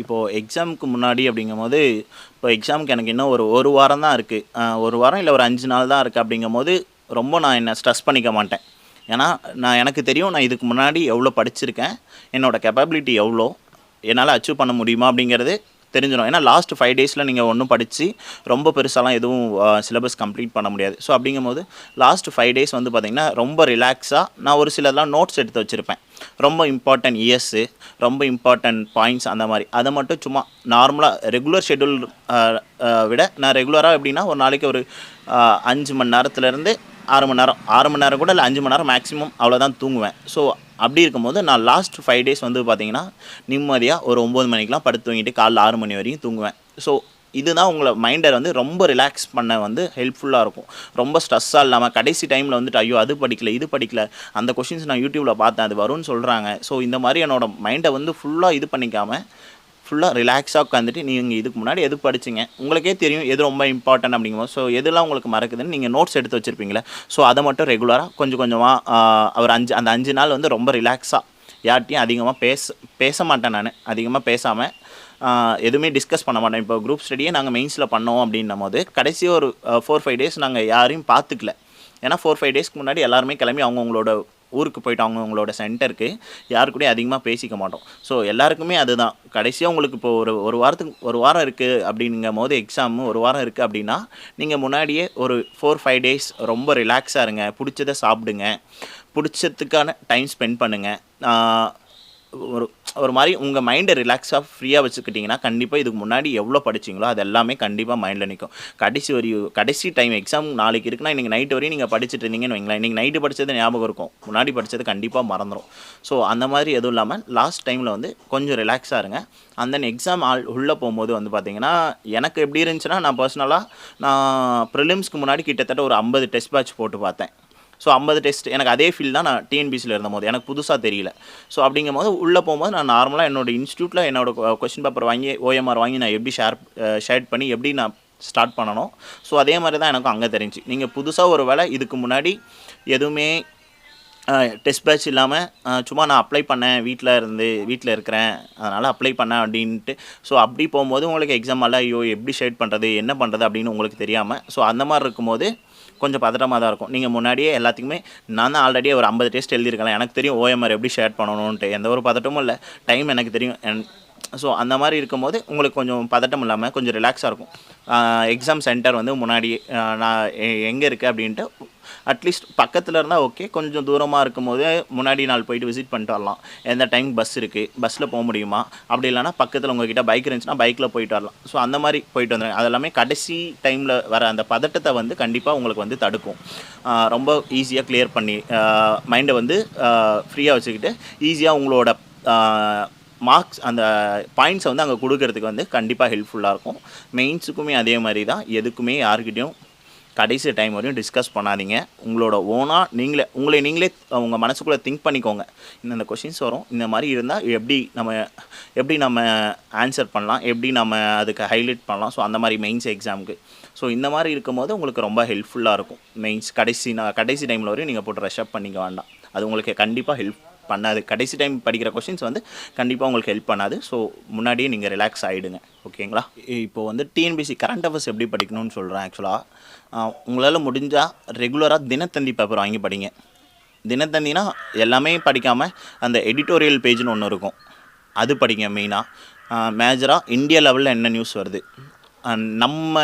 இப்போது எக்ஸாமுக்கு முன்னாடி அப்படிங்கும்போது இப்போ எக்ஸாமுக்கு எனக்கு இன்னும் ஒரு ஒரு வாரம் தான் இருக்குது ஒரு வாரம் இல்லை ஒரு அஞ்சு நாள் தான் இருக்குது அப்படிங்கும்போது ரொம்ப நான் என்னை ஸ்ட்ரெஸ் பண்ணிக்க மாட்டேன். ஏன்னா நான் எனக்கு தெரியும் நான் இதுக்கு முன்னாடி எவ்வளோ படிச்சிருக்கேன். என்னோடய கேப்பபிலிட்டி எவ்வளோ? என்னால் அச்சீவ் பண்ண முடியுமா அப்படிங்கிறது தெரிஞ்சிடும். ஏன்னா லாஸ்ட் ஃபைவ் டேஸில் நீங்கள் ஒன்றும் படித்து ரொம்ப பெருசாலாம் எதுவும் சிலபஸ் கம்ப்ளீட் பண்ண முடியாது. ஸோ அப்படிங்கும்போது லாஸ்ட் ஃபைவ் டேஸ் வந்து பார்த்திங்கன்னா ரொம்ப ரிலாக்ஸாக நான் ஒரு சிலதெல்லாம் நோட்ஸ் எடுத்து வச்சுருப்பேன். ரொம்ப இம்பார்ட்டன்ட் இயர்ஸு ரொம்ப இம்பார்ட்டன்ட் பாயிண்ட்ஸ் அந்த மாதிரி. அதை மட்டும் சும்மா நார்மலாக ரெகுலர் ஷெடியூல் விட நான் ரெகுலராக எப்படின்னா ஒரு நாளைக்கு ஒரு அஞ்சு மணி நேரத்துலேருந்து ஆறு மணி நேரம் ஆறு மணி நேரம் கூட இல்லை அஞ்சு மணி நேரம் மேக்ஸிமம் அவ்வளோதான் தூங்குவேன். ஸோ அப்படி இருக்கும்போது நான் லாஸ்ட் ஃபைவ் டேஸ் வந்து பார்த்தீங்கன்னா நிம்மதியாக ஒரு ஒம்பது மணிக்கெலாம் படுத்து தூங்கிட்டு காலைல ஆறு மணி வரையும் தூங்குவேன். ஸோ இதுதான் உங்களை மைண்டை வந்து ரொம்ப ரிலாக்ஸ் பண்ண வந்து ஹெல்ப்ஃபுல்லாக இருக்கும். ரொம்ப ஸ்ட்ரெஸ்ஸாக இல்லாமல் கடைசி டைமில் வந்துட்டு ஐயோ அது படிக்கல இது படிக்கல அந்த கொஷின்ஸ் நான் யூடியூப்பில் பார்த்தேன் அது வரும்னு சொல்கிறாங்க ஸோ இந்த மாதிரி என்னோட மைண்டை வந்து ஃபுல்லாக இது பண்ணிக்காமல் ஃபுல்லாக ரிலாக்ஸாக உட்காந்துட்டு நீங்கள் இதுக்கு முன்னாடி எது படிச்சிங்க? உங்களுக்கே தெரியும் எது ரொம்ப இம்பார்ட்டன்ட் அப்படிங்கும்போது. ஸோ எதெல்லாம் உங்களுக்கு மறக்குதுன்னு நீங்கள் நோட்ஸ் எடுத்து வச்சுருப்பீங்களே. ஸோ அதை மட்டும் ரெகுலராக கொஞ்சம் கொஞ்சமாக ஒரு அஞ்சு அந்த அஞ்சு நாள் வந்து ரொம்ப ரிலாக்ஸாக யார்ட்டையும் அதிகமாக பேச பேச மாட்டேன் நான். அதிகமாக பேசாமல் எதுவுமே டிஸ்கஸ் பண்ண மாட்டேன். இப்போ குரூப் ஸ்டடியே நாங்கள் மெயின்ஸில் பண்ணோம் அப்படின்னும் போது கடைசி ஒரு ஃபோர் ஃபைவ் டேஸ் நாங்கள் யாரையும் பார்த்துக்கல. ஏன்னா ஃபோர் ஃபைவ் டேஸ்க்கு முன்னாடி எல்லாருமே கிளம்பி அவங்கவுங்களோட ஊருக்கு போயிட்டு அவங்கவுங்களோட சென்டருக்கு யாரு கூடயும் அதிகமாக பேசிக்க மாட்டோம். ஸோ எல்லாருக்குமே அதுதான். கடைசியாக உங்களுக்கு இப்போ ஒரு ஒரு வாரத்துக்கு ஒரு வாரம் இருக்குது அப்படிங்கும் போது எக்ஸாம் ஒரு வாரம் இருக்குது அப்படின்னா நீங்கள் முன்னாடியே ஒரு ஃபோர் ஃபைவ் டேஸ் ரொம்ப ரிலாக்ஸாக இருங்க. பிடிச்சதை சாப்பிடுங்க. பிடிச்சதுக்கான டைம் ஸ்பெண்ட் பண்ணுங்கள் ஒரு ஒரு மாதிரி உங்கள் மைண்டை ரிலாக்ஸாக ஃப்ரீயாக வச்சுக்கிட்டிங்கன்னா கண்டிப்பாக இதுக்கு முன்னாடி எவ்வளோ படிச்சிங்களோ அது எல்லாமே கண்டிப்பாக மைண்டில் நிற்கும் கடைசி வரையும் கடைசி டைம் எக்ஸாம் நாளைக்கு இருக்குன்னா இன்றைக்கி நைட்டு வரையும் நீங்கள் படிச்சுட்டு இருந்தீங்கன்னு வைங்களேன். இன்றைக்கி நைட்டு படித்தது ஞாபகம் இருக்கும். முன்னாடி படித்தது கண்டிப்பாக மறந்துடும் ஸோ அந்த மாதிரி எதுவும் இல்லாமல் லாஸ்ட் டைமில் வந்து கொஞ்சம் ரிலாக்ஸாக இருங்க. அந்த தென் எக்ஸாம் ஆள் உள்ளே போகும்போது வந்து பார்த்தீங்கன்னா எனக்கு எப்படி இருந்துச்சுன்னா நான் பர்சனலாக நான் ப்ரிலிம்ஸ்க்கு முன்னாடி கிட்டத்தட்ட ஒரு ஐம்பது டெஸ்ட் பேட்ச் போட்டு பார்த்தேன். ஸோ ஐம்பது டெஸ்ட் எனக்கு அதே ஃபீல் தான் நான் டிஎன்பிசியில் இருந்தபோது. எனக்கு புதுசாக தெரியல. ஸோ அப்படிங்கும்போது உள்ளே போகும்போது நான் நார்மலாக என்னோட இன்ஸ்டியூட்டில் என்னோட கொஸ்டின் பேப்பர் uh, வாங்கி ஓஎம்ஆர் வாங்கி நான் எப்படி ஷேர் ஷேர் uh, பண்ணி எப்படி நான் ஸ்டார்ட் பண்ணணும் ஸோ அதே மாதிரி தான் எனக்கும் அங்கே தெரிஞ்சு. நீங்கள் புதுசாக ஒரு வேலை இதுக்கு முன்னாடி எதுவுமே டெஸ்ட் பேட்ச் இல்லாமல் சும்மா நான் அப்ளை பண்ணேன் வீட்டில் இருந்து வீட்டில் இருக்கிறேன் அதனால் அப்ளை பண்ணேன் அப்படின்ட்டு. ஸோ அப்படி போகும்போது உங்களுக்கு எக்ஸாம் எல்லாம் ஐயோ எப்படி ஷேட் பண்ணுறது என்ன பண்ணுறது அப்படின்னு உங்களுக்கு தெரியாமல் ஸோ அந்த மாதிரி இருக்கும்போது கொஞ்சம் பதட்டமாக தான் இருக்கும். நீங்கள் முன்னாடியே எல்லாத்துக்குமே நான் தான் ஆல்ரெடி ஒரு ஐம்பது டெஸ்ட் எழுதியிருக்கலாம் எனக்கு தெரியும் ஓஎம்ஆர் எப்படி ஷேர் பண்ணணுன்ட்டு எந்த ஒரு பதட்டமும் இல்லை. டைம் எனக்கு தெரியும். ஸோ அந்த மாதிரி இருக்கும்போது உங்களுக்கு கொஞ்சம் பதட்டம் இல்லாமல் கொஞ்சம் ரிலாக்ஸாக இருக்கும். எக்ஸாம் சென்டர் வந்து முன்னாடி நான் எங்கே இருக்குது அப்படின்ட்டு அட்லீஸ்ட் பக்கத்தில் இருந்தால் ஓகே கொஞ்சம் தூரமாக இருக்கும்போது முன்னாடி நாள் போயிட்டு விசிட் பண்ணிட்டு வரலாம். எந்த டைம் பஸ் இருக்குது பஸ்ஸில் போக முடியுமா? அப்படி இல்லைனா பக்கத்தில் உங்ககிட்ட பைக் இருந்துச்சுன்னா பைக்கில் போயிட்டு வரலாம். ஸோ அந்த மாதிரி போயிட்டு வந்துடுங்க அதெல்லாமே கடைசி டைமில் வர அந்த பதட்டத்தை வந்து கண்டிப்பாக உங்களுக்கு வந்து தடுக்கும். ரொம்ப ஈஸியாக கிளியர் பண்ணி மைண்டை வந்து ஃப்ரீயாக வச்சுக்கிட்டு ஈஸியாக உங்களோட மார்க்ஸ் அந்த பாயிண்ட்ஸை வந்து அங்கே கொடுக்கறதுக்கு வந்து கண்டிப்பாக ஹெல்ப்ஃபுல்லாக இருக்கும். மெயின்ஸுக்குமே அதே மாதிரி தான். எதுக்குமே யாருக்கிட்டையும் கடைசி டைம் வரையும் டிஸ்கஸ் பண்ணாதீங்க. உங்களோட ஓனாக நீங்களே உங்களை நீங்களே உங்கள் மனசுக்குள்ளே திங்க் பண்ணிக்கோங்க. இந்தந்த கொஷின்ஸ் வரும். இந்த மாதிரி இருந்தால் எப்படி நம்ம எப்படி நம்ம ஆன்சர் பண்ணலாம்? எப்படி நம்ம அதுக்கு ஹைலைட் பண்ணலாம்? ஸோ அந்த மாதிரி மெயின்ஸ் எக்ஸாமுக்கு ஸோ இந்த மாதிரி இருக்கும்போது உங்களுக்கு ரொம்ப ஹெல்ப்ஃபுல்லாக இருக்கும். மெயின்ஸ் கடைசி நான் கடைசி டைமில் வரையும் நீங்கள் போட்டு ரஷ் அப் பண்ணிக்க வேண்டாம். அது உங்களுக்கு கண்டிப்பாக ஹெல்ப் பண்ணாது. கடைசி டைம் படிக்கிற கொஷின்ஸ் வந்து கண்டிப்பாக உங்களுக்கு ஹெல்ப் பண்ணாது. ஸோ முன்னாடியே நீங்கள் ரிலாக்ஸ் ஆகிடுங்க ஓகேங்களா இப்போ வந்து டிஎன்பிசி கரண்ட் அஃபேர்ஸ் எப்படி படிக்கணும்னு சொல்கிறேன் ஆக்சுவலாக உங்களால் முடிஞ்சால் ரெகுலராக தினத்தந்தி பேப்பர் வாங்கி படிங்க. தினத்தந்தினா எல்லாமே படிக்காமல் அந்த எடிட்டோரியல் பேஜ்னு ஒன்று இருக்கும். அது படிங்க மெயினாக மேஜராக இந்தியா லெவலில் என்ன நியூஸ் வருது? நம்ம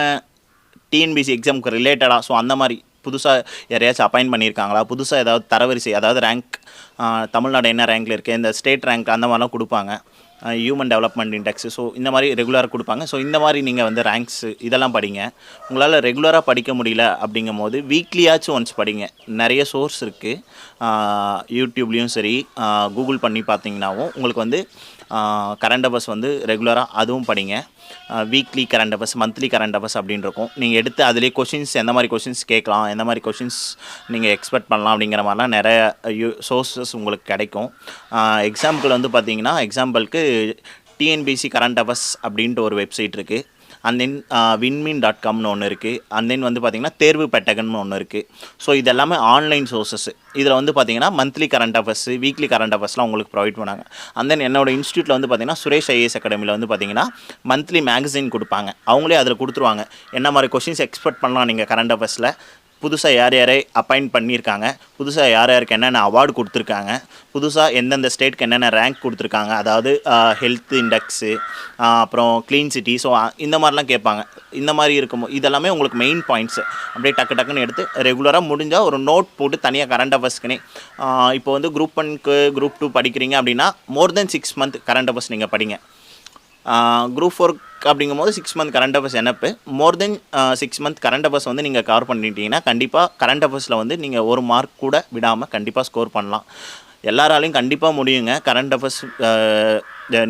டிஎன்பிசி எக்ஸாமுக்கு ரிலேட்டடாக ஸோ அந்த மாதிரி புதுசாக யாரையாச்சும் அப்பாயின் பண்ணியிருக்காங்களா? புதுசாக ஏதாவது தரவரிசை அதாவது ரேங்க் தமிழ்நாடு என்ன ரேங்க்கில் இருக்குது இந்த ஸ்டேட் ரேங்க் அந்த மாதிரிலாம் கொடுப்பாங்க. ஹியூமன் டெவலப்மெண்ட் இண்டெக்ஸு ஸோ இந்த மாதிரி ரெகுலராக கொடுப்பாங்க. ஸோ இந்த மாதிரி நீங்கள் வந்து ரேங்க்ஸ் இதெல்லாம் படிங்க. உங்களால் ரெகுலராக படிக்க முடியல அப்படிங்கும் போது வீக்லியாச்சும் ஒன்ஸ் படிங்க. நிறைய சோர்ஸ் இருக்குது யூடியூப்லேயும் சரி கூகுள் பண்ணி பார்த்தீங்கன்னாவும் உங்களுக்கு வந்து கரண்ட் அஃபர்ஸ் வந்து ரெகுலராக அதுவும் படிங்க. Weekly current affairs monthly current affairs அப்படின்னு இருக்கும். நீங்கள் எடுத்து அதிலே கொஷின்ஸ் எந்த மாதிரி கொஷின்ஸ் கேட்கலாம் எந்த மாதிரி கொஷின்ஸ் நீங்கள் எக்ஸ்பெக்ட் பண்ணலாம் அப்படிங்கிற மாதிரிலாம் நிறைய யூ சோர்ஸஸ் உங்களுக்கு கிடைக்கும். எக்ஸாம்பிள் வந்து பார்த்தீங்கன்னா எக்ஸாம்பிளுக்கு டிஎன்பிசி கரண்ட் அவர்ஸ் அப்படின்ட்டு ஒரு வெப்சைட் இருக்குது அண்ட் தென் வின்மீன் டாட் காம்னு ஒன்று இருக்குது அண்ட் தென் வந்து பார்த்தீங்கன்னா தேர்வு பெட்டகம்னு ஒன்று இருக்குது ஸோ இது எல்லாமே ஆன்லைன் சோர்சஸ் இதில் வந்து பார்த்தீங்கன்னா monthly current affairs weekly current அஃபேர்ஸ்லாம் உங்களுக்கு ப்ரொவைட் பண்ணாங்க அண்ட் தென் என்னோட இன்ஸ்டியூட்டில் வந்து பார்த்தீங்கன்னா சுரேஷ் ஐஏஎஸ் அகாடமியில் வந்து பார்த்திங்கன்னா மந்த்லி மேகசின் கொடுப்பாங்க. அவங்களே அதில் கொடுத்துருவாங்க. என்ன மாதிரி கொஷின்ஸ் எக்ஸ்பெக்ட் பண்ணலாம் நீங்கள் கரண்ட் அஃபேர்ஸில் புதுசாக யார் யாரை அப்பாயிண்ட் பண்ணியிருக்காங்க புதுசாக யார் யாருக்கு என்னென்ன அவார்டு கொடுத்துருக்காங்க புதுசாக எந்தெந்த ஸ்டேட்க்கு என்னென்ன ரேங்க் கொடுத்துருக்காங்க அதாவது ஹெல்த் இண்டெக்ஸு அப்புறம் க்ளீன் சிட்டி ஸோ இந்த மாதிரிலாம் கேட்பாங்க. இந்த மாதிரி இருக்கும் இதெல்லாமே உங்களுக்கு மெயின் பாயிண்ட்ஸு அப்படியே டக்கு டக்குன்னு எடுத்து ரெகுலராக முடிஞ்சால் ஒரு நோட் போட்டு தனியாக கரண்ட் அஃபேர்ஸ்க்குனே இப்போ வந்து குரூப் ஒன்க்கு குரூப் டூ படிக்கிறீங்க அப்படின்னா more than six month current affairs நீங்கள் படிங்க. குரூப் ஃபோர் அப்படிங்கும்போது six month current affairs எனப்பு more than six month current affairs வந்து நீங்கள் கவர் பண்ணிட்டீங்கன்னா கண்டிப்பாக கரண்ட் அஃபேர்ஸில் வந்து நீங்கள் ஒரு மார்க் கூட விடாமல் கண்டிப்பாக ஸ்கோர் பண்ணலாம். எல்லாராலையும் கண்டிப்பாக முடியுங்க. கரண்ட் அஃபேர்ஸ்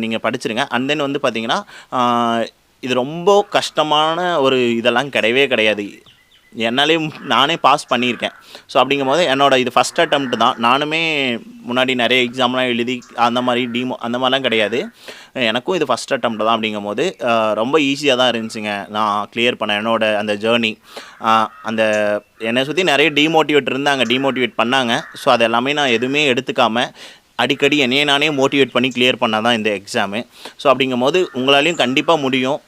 நீங்கள் படிச்சிருங்க. அண்ட் தென் வந்து பார்த்தீங்கன்னா uh, இது ரொம்ப கஷ்டமான ஒரு இதெல்லாம் கிடையவே கிடையாது. என்னாலேயும் நானே பாஸ் பண்ணியிருக்கேன். ஸோ அப்படிங்கும்போது என்னோட இது ஃபஸ்ட் அட்டம்ப்ட் தான். நானுமே முன்னாடி நிறைய எக்ஸாம்லாம் எழுதி அந்த மாதிரி டீமோ அந்த மாதிரிலாம் கிடையாது. எனக்கும் இது ஃபஸ்ட் attempt தான் அப்படிங்கும்போது போது ரொம்ப ஈஸியாக தான் இருந்துச்சுங்க. நான் கிளியர் பண்ணேன். என்னோட அந்த ஜேர்னி அந்த என்னை சுற்றி நிறைய டிமோட்டிவேட் இருந்தாங்க டிமோட்டிவேட் பண்ணாங்க. ஸோ அது எல்லாமே நான் எதுவுமே எடுத்துக்காமல் அடிக்கடி என்னையே நானே மோட்டிவேட் பண்ணி கிளியர் பண்ணால் தான் இந்த எக்ஸாமு ஸோ அப்படிங்கும்போது உங்களாலையும் கண்டிப்பாக முடியும்.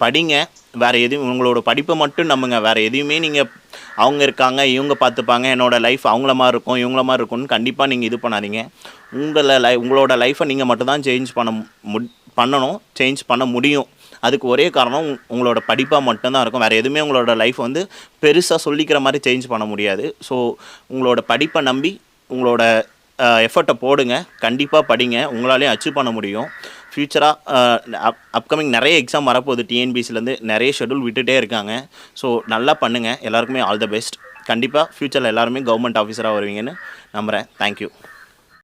படிங்க. வேறு எதுவும் உங்களோட படிப்பை மட்டும் நம்புங்க. வேறு எதையுமே நீங்கள் அவங்க இருக்காங்க இவங்க பார்த்துப்பாங்க. என்னோடய லைஃப் அவங்கள மாதிரி இருக்கும் இவங்கள மாதிரி இருக்கும்னு கண்டிப்பாக நீங்கள் இது பண்ணாதீங்க. உங்களை லை உங்களோட லைஃப்பை நீங்கள் மட்டும்தான் சேஞ்ச் பண்ண மு பண்ணணும். சேஞ்ச் பண்ண முடியும். அதுக்கு ஒரே காரணம் உங்- உங்களோட படிப்பாக மட்டும்தான் இருக்கும். வேறு எதுவுமே உங்களோட லைஃப் வந்து பெருசாக சொல்லிக்கிற மாதிரி சேஞ்ச் பண்ண முடியாது. ஸோ உங்களோட படிப்பை நம்பி உங்களோட எஃபர்ட்டை போடுங்க. கண்டிப்பாக படிங்க. உங்களாலேயும் அச்சீவ் பண்ண முடியும். ஃப்யூச்சராக அப் அப்கமிங் நிறைய எக்ஸாம் வரப்போகுது. டிஎன்பிசிலேருந்து நிறைய ஷெட்யூல் விட்டுட்டே இருக்காங்க. ஸோ நல்லா பண்ணுங்கள் எல்லாருக்குமே ஆல் த பெஸ்ட் கண்டிப்பாக ஃப்யூச்சரில் எல்லாருமே கவர்மெண்ட் ஆஃபீஸராக வருவீங்கன்னு நம்புகிறேன் தேங்க்யூ